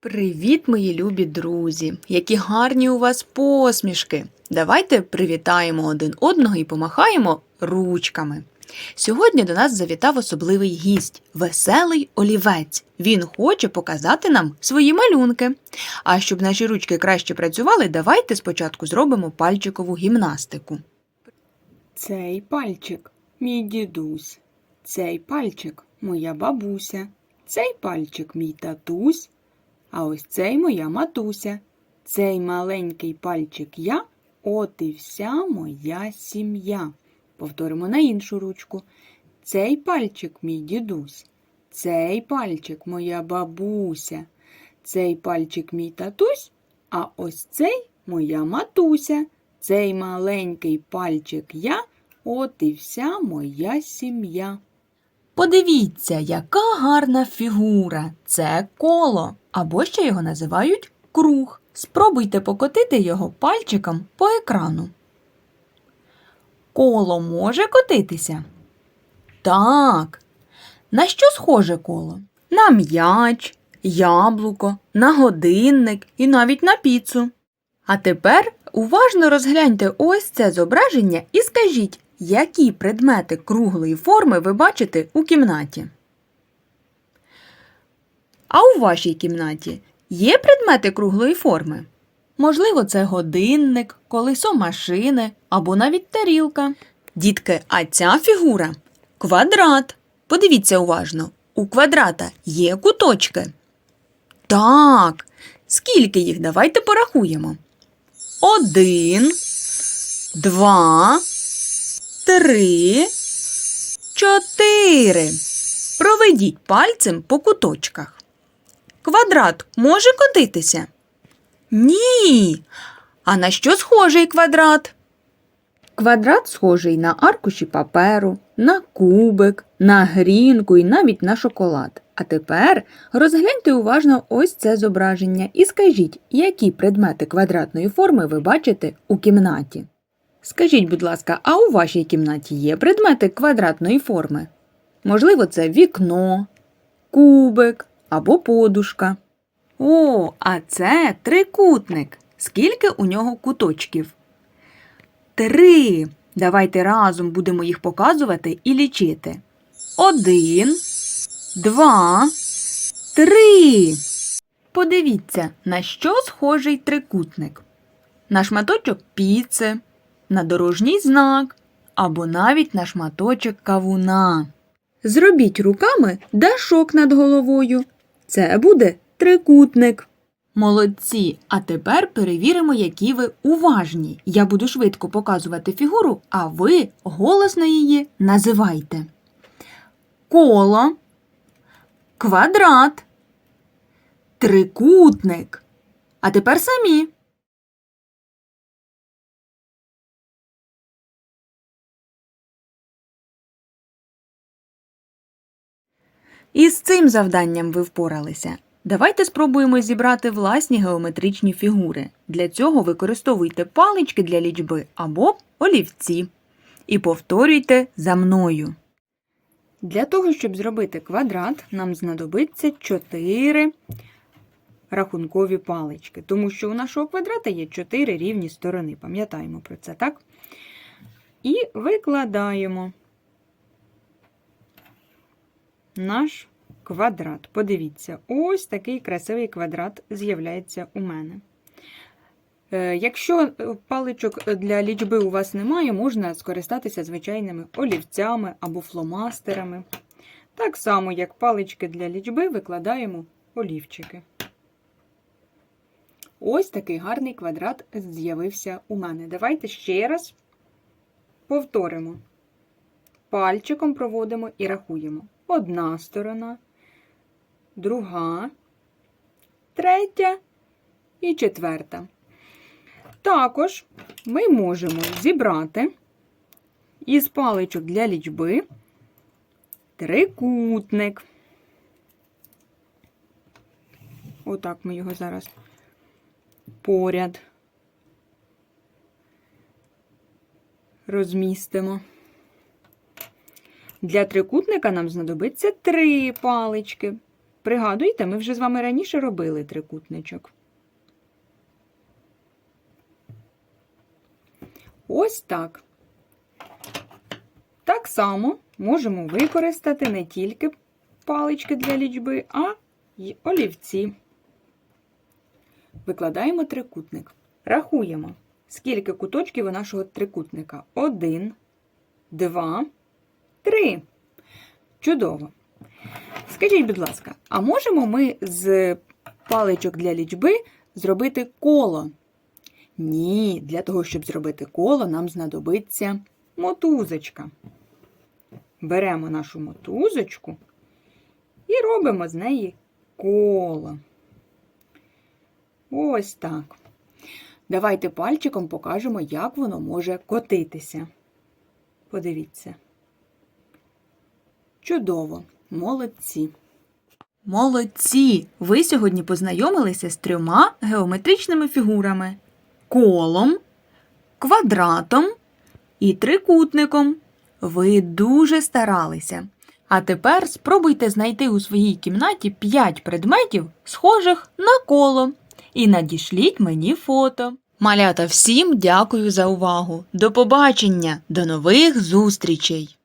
Привіт, мої любі друзі! Які гарні у вас посмішки! Давайте привітаємо один одного і помахаємо ручками. Сьогодні до нас завітав особливий гість веселий олівець. Він хоче показати нам свої малюнки. А щоб наші ручки краще працювали, давайте спочатку зробимо пальчикову гімнастику. Цей пальчик мій дідусь, цей пальчик моя бабуся, цей пальчик мій татусь, а ось цей моя матуся. Цей маленький пальчик я, от і вся моя сім'я. Повторимо на іншу ручку. Цей пальчик мій дідусь, цей пальчик моя бабуся, цей пальчик мій татусь, а ось цей моя матуся. Цей маленький пальчик я, от і вся моя сім'я. Подивіться, яка гарна фігура. Це коло, або ще його називають круг. Спробуйте покотити його пальчиком по екрану. Коло може котитися? Так. На що схоже коло? На м'яч, яблуко, на годинник і навіть на піцу. А тепер уважно розгляньте ось це зображення і скажіть, які предмети круглої форми ви бачите у кімнаті. А у вашій кімнаті є предмети круглої форми? Можливо, це годинник, колесо машини або навіть тарілка. Дітки, а ця фігура квадрат. Подивіться уважно, у квадрата є куточки. Так, скільки їх? Давайте порахуємо. Один, два, три, чотири. Проведіть пальцем по куточках. Квадрат може котитися? Ні. А на що схожий квадрат? Квадрат схожий на аркуші паперу, на кубик, на грінку і навіть на шоколад. А тепер розгляньте уважно ось це зображення і скажіть, які предмети квадратної форми ви бачите у кімнаті. Скажіть, будь ласка, а у вашій кімнаті є предмети квадратної форми? Можливо, це вікно, кубик або подушка. О, а це трикутник. Скільки у нього куточків? Три. Давайте разом будемо їх показувати і лічити. Один, два, три. Подивіться, на що схожий трикутник. На шматочок піци, на дорожній знак або навіть на шматочок кавуна. Зробіть руками дашок над головою. Це буде трикутник. Молодці! А тепер перевіримо, які ви уважні. Я буду швидко показувати фігуру, а ви голосно її називайте. Коло, квадрат, трикутник. А тепер самі. І з цим завданням ви впоралися. Давайте спробуємо зібрати власні геометричні фігури. Для цього використовуйте палички для лічби або олівці. І повторюйте за мною. Для того, щоб зробити квадрат, нам знадобиться 4 рахункові палички, тому що у нашого квадрата є 4 рівні сторони. Пам'ятаємо про це, так? І викладаємо наш квадрат. Подивіться, ось такий красивий квадрат з'являється у мене. Е, Якщо паличок для лічби у вас немає, можна скористатися звичайними олівцями або фломастерами. Так само, як палички для лічби, викладаємо олівчики. Ось такий гарний квадрат з'явився у мене. Давайте ще раз повторимо. Пальчиком проводимо і рахуємо. Одна сторона, друга, третя і четверта. Також ми можемо зібрати із паличок для лічби трикутник. Отак ми його зараз поряд розмістимо. Для трикутника нам знадобиться три палички. Пригадуйте, ми вже з вами раніше робили трикутничок. Ось так. Так само можемо використати не тільки палички для лічби, а й олівці. Викладаємо трикутник. Рахуємо, скільки куточків у нашого трикутника. Один, два, три. Чудово. Скажіть, будь ласка, а можемо ми з паличок для лічби зробити коло? Ні, для того, щоб зробити коло, нам знадобиться мотузочка. Беремо нашу мотузочку і робимо з неї коло. Ось так. Давайте пальчиком покажемо, як воно може котитися. Подивіться. Чудово, молодці. Молодці! Ви сьогодні познайомилися з трьома геометричними фігурами: колом, квадратом і трикутником. Ви дуже старалися. А тепер спробуйте знайти у своїй кімнаті 5 предметів, схожих на коло, і надішліть мені фото. Малята, всім дякую за увагу. До побачення, до нових зустрічей!